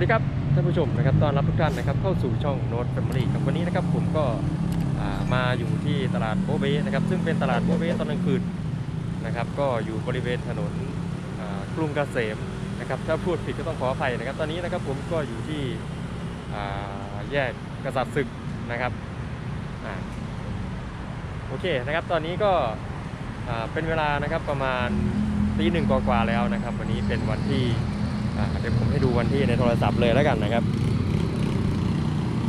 สดีครับท่านผู้ชมนะครับต้อนรับทุกท่านนะครับเข้าสู่ช่องโน้ตแฟมิลี่ครับวันนี้นะครับผมก็มาอยู่ที่ตลาดโบเบนะครับซึ่งเป็นตลาดโบเบตอนกลางคืนนะครับก็อยู่บริเวณถนนกรุงเกษมนะครับถ้าพูดผิดก็ต้องขออภัยนะครับ ตอนนี้นะครับผมก็อยู่ที่แยกกษัตริย์ศึกนะครับอโอเคนะครับตอนนี้ก็เป็นเวลานะครับประมาณตีหนึ่งกว่าแล้วนะครับ วันนี้เป็นวันที่ เดี๋ยวผมให้ดูวันที่ในโทรศัพท์เลยแล้วกันนะครับ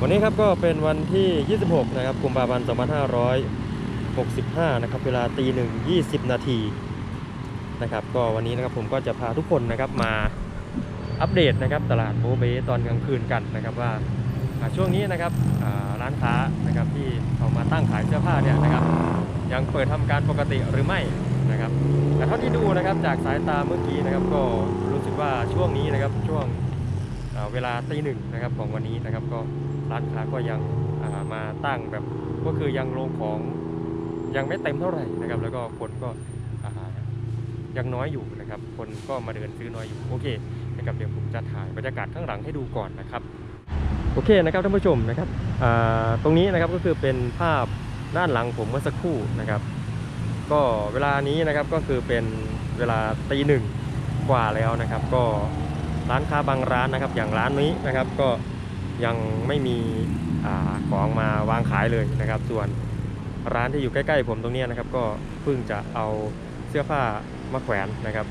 วันนี้ครับก็เป็นวันที่ 26 นะครับกุมภาพันธ์ 2565 นะครับเวลาตีหนึ่ง20นาทีนะครับก็วันนี้นะครับผมก็จะพาทุกคนนะครับมาอัปเดตนะครับตลาดโบเบตอนกลางคืนกันนะครับว่าช่วงนี้นะครับร้านค้านะครับที่เอามาตั้งขายเสื้อผ้าเนี่ยนะครับยังเปิดทำการปกติหรือไม่นะครับแต่เท่าที่ดูนะครับจากสายตาเมื่อกี้นะครับก็ ว่าช่วงนี้นะครับช่วงเเวลาตีหนึ่งนะครับของวันนี้นะครับก็ร้านค้าก็ยังามาตั้งแบบก็คือยังลงของยังไม่เต็มเท่าไหร่นะครับ แล้วก็คนก็ยังน้อยอยู่นะครับ คนก็มาเดินซื้อน้อยอยู่โอเคนะครับเดี๋ยวผมจะถ่ายบรรยากาศข้างหลังให้ดูก่อนนะครับโอเคนะครับท่านผู้ชมนะครับตรงนี้นะครับก็คือเป็นภาพด้านหลังผมเมื่อสักครู่นะครับ ก็เวลานี้นะครับก็คือเป็นเวลาตีหนึ่ง กว่าแล้วนะครับ ก็ร้านค้าบางร้านนะครับ อย่างร้านนี้นะครับก็ยังไม่มีอของมาวางขายเลยนะครับ ส่วนร้านที่อยู่ใกล้ๆผมตรงนี้นะครับ ก็เพิ่งจะเอาเสื้อผ้ามาแขวนนะครับ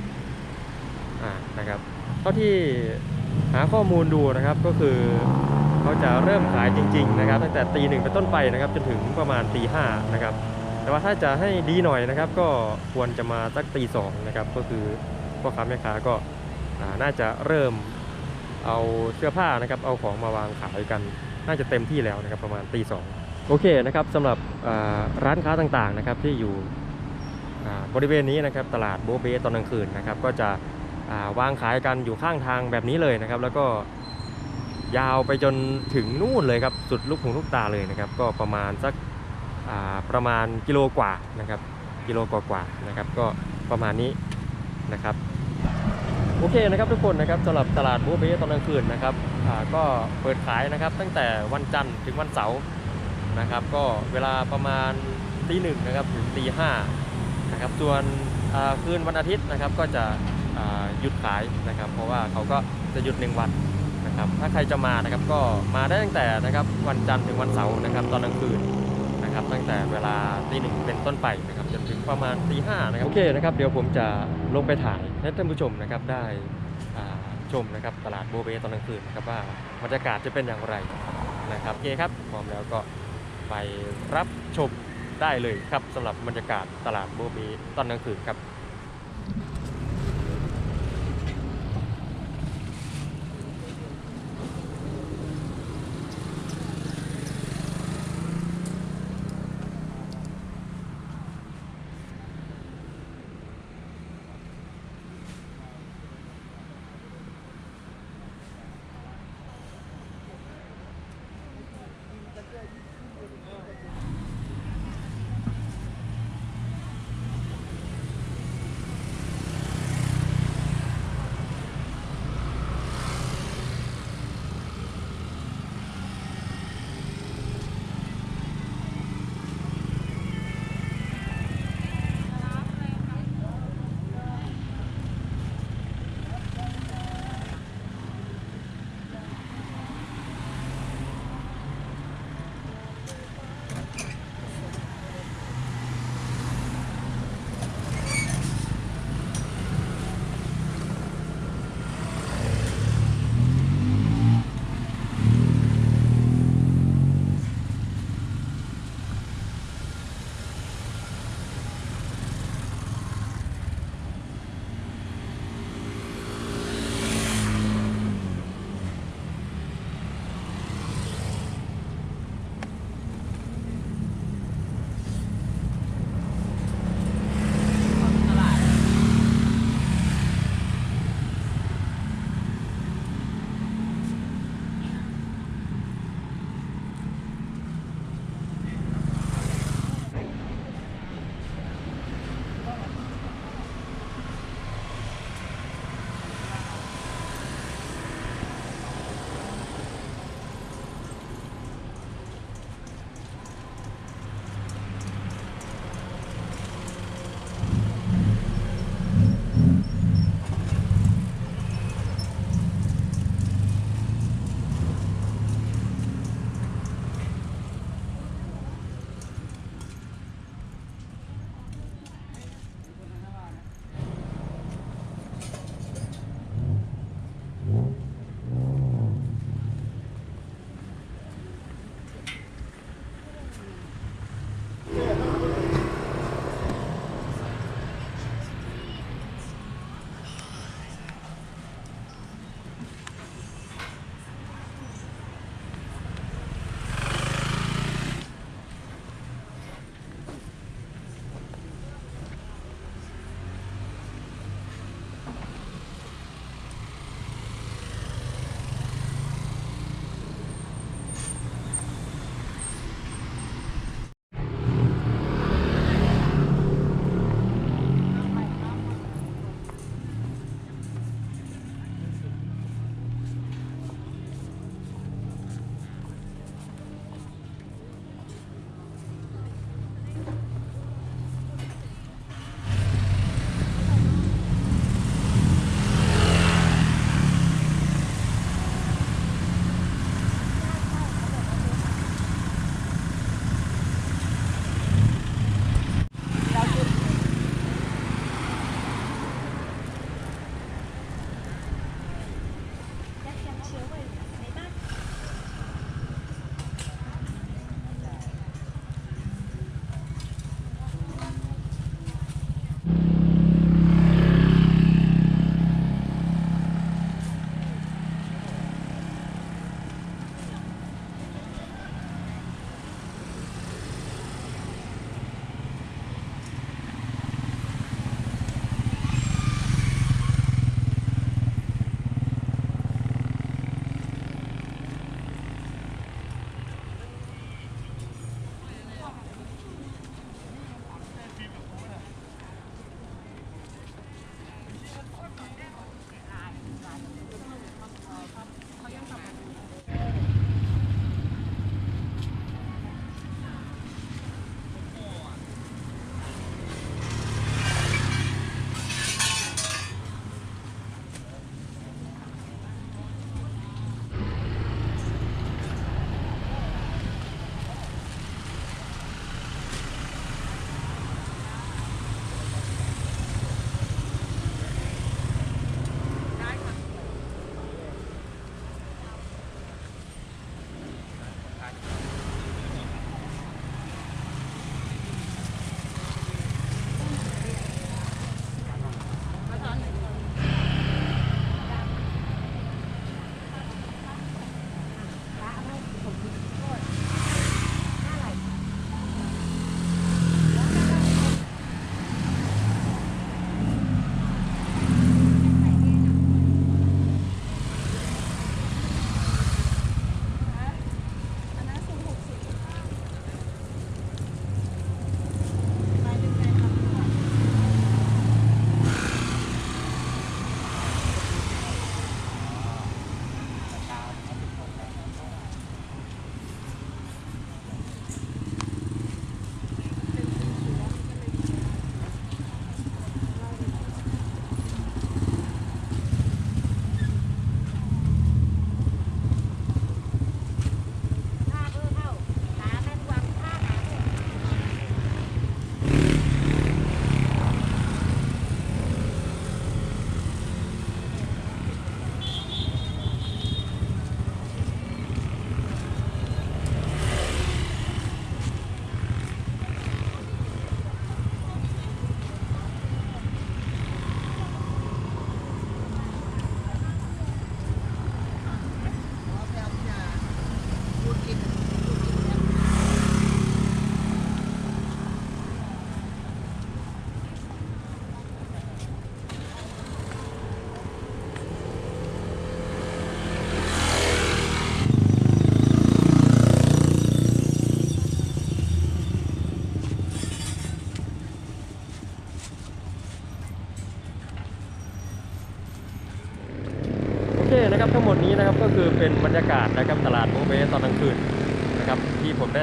อ่านะครับ เท่าที่หาข้อมูลดูนะครับก็คือเขาจะเริ่มขายจริง ๆ นะครับ ตั้งแต่ตีหนึ่งเป็นต้นไปนะครับ จนถึงประมาณตีห้านะครับแต่ว่าถ้าจะให้ดีหน่อยนะครับ ก็ควรจะมาสักตีสองนะครับก็คือ พ่อค้าแม่ค้าก็น่าจะเริ่มเอาเสื้อผ้านะครับเอาของมาวางขายกัน น่าจะเต็มที่แล้วนะครับประมาณตีสองโอเคนะครับสำหรับร้านค้าต่างๆนะครับที่อยู่บริเวณนี้นะครับตลาดโบเบตอนกลางคืนนะครับก็จะาวางขายกันอยู่ข้างทางแบบนี้เลยนะครับ แล้วก็ยาวไปจนถึงนู่นเลยครับสุดลูกหูลูกตาเลยนะครับ ก็ประมาณสักประมาณกิโลกว่านะครับ กิโลกว่าๆนะครับ ก็ประมาณนี้นะครับ โอเคนะครับทุกคนนะครับสำหรับตลาดบูเบตอนกลางคืนนะครับก็เปิดขายนะครับตั้งแต่วันจันทร์ถึงวันเสาร์นะครับก็เวลาประมาณตีหนึ่งนะครับถึงตีห้านะครับส่วนคืนวันอาทิตย์นะครับก็จะหยุดขายนะครับ เพราะว่าเขาก็จะหยุดหนึ่งวันนะครับถ้าใครจะมานะครับก็มาได้ตั้งแต่นะครับวันจันทร์ถึงวันเสาร์นะครับตอนกลางคืนนะครับตั้งแต่เวลาตีหนึ่งเป็นต้นไปนะครับจนถึงประมาณตีห้านะครับโอเคนะครับเดี๋ยวผมจะ ลงไปถ่ายให้ท่านผู้ชมนะครับได้ชมนะครับตลาดโบเบตอนกลางคืนนะครับว่าบรรยากาศจะเป็นอย่างไรนะครับโอเคครับพร้อมแล้วก็ไปรับชมได้เลยครับสำหรับบรรยากาศตลาดโบเบตอนกลางคืนครับ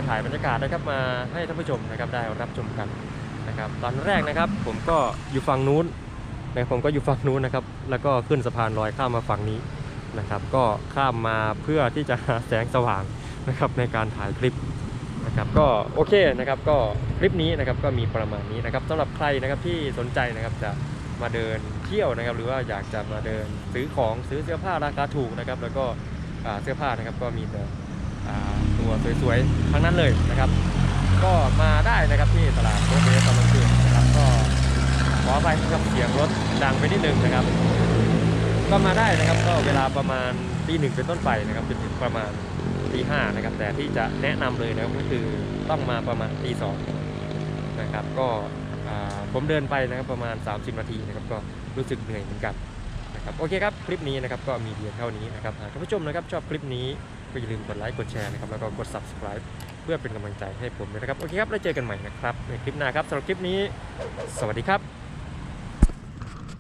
ถ่ายบรรยากาศนะครับมาให้ท่านผู้ชมนะครับได้รับชมกันนะครับตอนแรกนะครับผมก็อยู่ฝั่งนู้นนะผมก็อยู่ฝั่งนู้นนะครับแล้วก็ขึ้นสะพานลอยข้ามมาฝั่งนี้นะครับ ก็ข้ามมาเพื่อที่จะหาแสงสว่างนะครับในการถ่ายคลิปนะครับก็โอเคนะครับก็คลิปนี้นะครับก็มีประมาณนี้นะครับสำหรับใครนะครับที่สนใจนะครับจะมาเดินเที่ยวนะครับ หรือว่าอยากจะมาเดินซื้อของซื้อเสื้อผ้าราคาถูกนะครับ แล้วก็เสื้อผ้านะครับก็มีแต่ ตัวสวยๆ ทั้งนั้นเลยนะครับ ก็มาได้นะครับที่ตลาดโคเบสตอนกลางคืนนะครับ ก็ขอไปนะครับเสียงรถดังไปนิดนึงนะครับ ก็มาได้นะครับก็เวลาประมาณตีหนึ่งเป็นต้นไปนะครับจนถึงประมาณตีห้านะครับ แต่ที่จะแนะนำเลยนะครับก็คือต้องมาประมาณตีสองนะครับ ก็ผมเดินไปนะครับประมาณ 30 นาทีนะครับ ก็รู้สึกเหนื่อยเหมือนกันนะครับโอเคครับ คลิปนี้นะครับก็มีเพียงเท่านี้นะครับหากท่านผู้ชมนะครับชอบคลิปนี้ ก็อย่าลืมกดไลค์กดแชร์นะครับแล้วก็กด subscribe เพื่อเป็นกำลังใจให้ผมนะครับ โอเคครับ แล้วเจอกันใหม่นะครับ ในคลิปหน้าครับสำหรับคลิปนี้ สวัสดีครับ